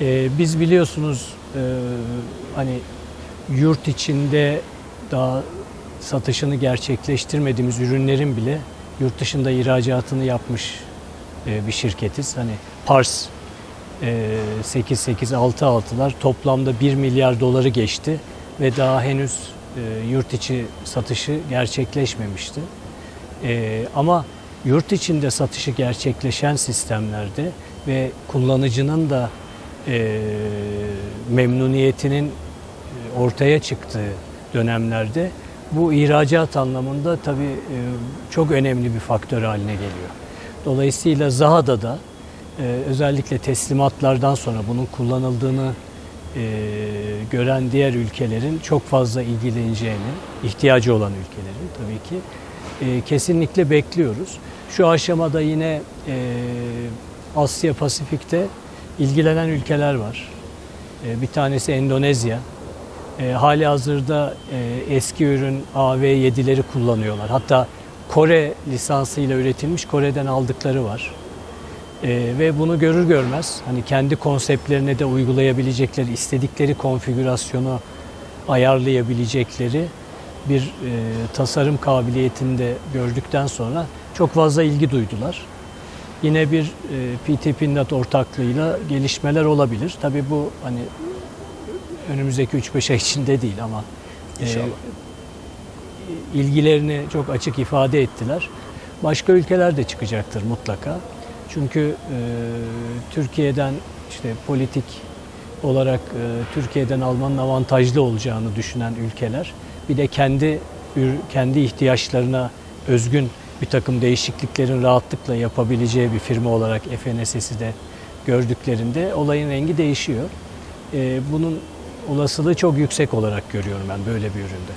Ee, biz biliyorsunuz e, hani yurt içinde daha satışını gerçekleştirmediğimiz ürünlerin bile yurt dışında ihracatını yapmış e, bir şirketiz. Hani Pars e, 8866'lar toplamda 1 milyar doları geçti ve daha henüz e, yurt içi satışı gerçekleşmemişti. E, ama yurt içinde satışı gerçekleşen sistemlerde ve kullanıcının da e, memnuniyetinin e, ortaya çıktığı dönemlerde bu ihracat anlamında tabii e, çok önemli bir faktör haline geliyor. Dolayısıyla Zaha'da da e, özellikle teslimatlardan sonra bunun kullanıldığını e, gören diğer ülkelerin çok fazla ilgileneceğini, ihtiyacı olan ülkelerin tabii ki e, kesinlikle bekliyoruz. Şu aşamada yine e, Asya Pasifik'te ilgilenen ülkeler var. E, bir tanesi Endonezya. E, hali hazırda e, eski ürün AV7'leri kullanıyorlar. Hatta Kore lisansıyla üretilmiş Kore'den aldıkları var. Ve bunu görür görmez hani kendi konseptlerine de uygulayabilecekleri, istedikleri konfigürasyonu ayarlayabilecekleri bir tasarım kabiliyetini de gördükten sonra çok fazla ilgi duydular. Yine bir e, PT Pinnat ortaklığıyla gelişmeler olabilir. Tabii bu hani önümüzdeki 3-5 ay içinde değil ama e, İnşallah. ilgilerini çok açık ifade ettiler. Başka ülkeler de çıkacaktır mutlaka. Çünkü e, Türkiye'den işte politik olarak e, Türkiye'den almanın avantajlı olacağını düşünen ülkeler bir de kendi kendi ihtiyaçlarına özgün bir takım değişikliklerin rahatlıkla yapabileceği bir firma olarak FNSS'i de gördüklerinde olayın rengi değişiyor. E, bunun olasılığı çok yüksek olarak görüyorum ben böyle bir üründe.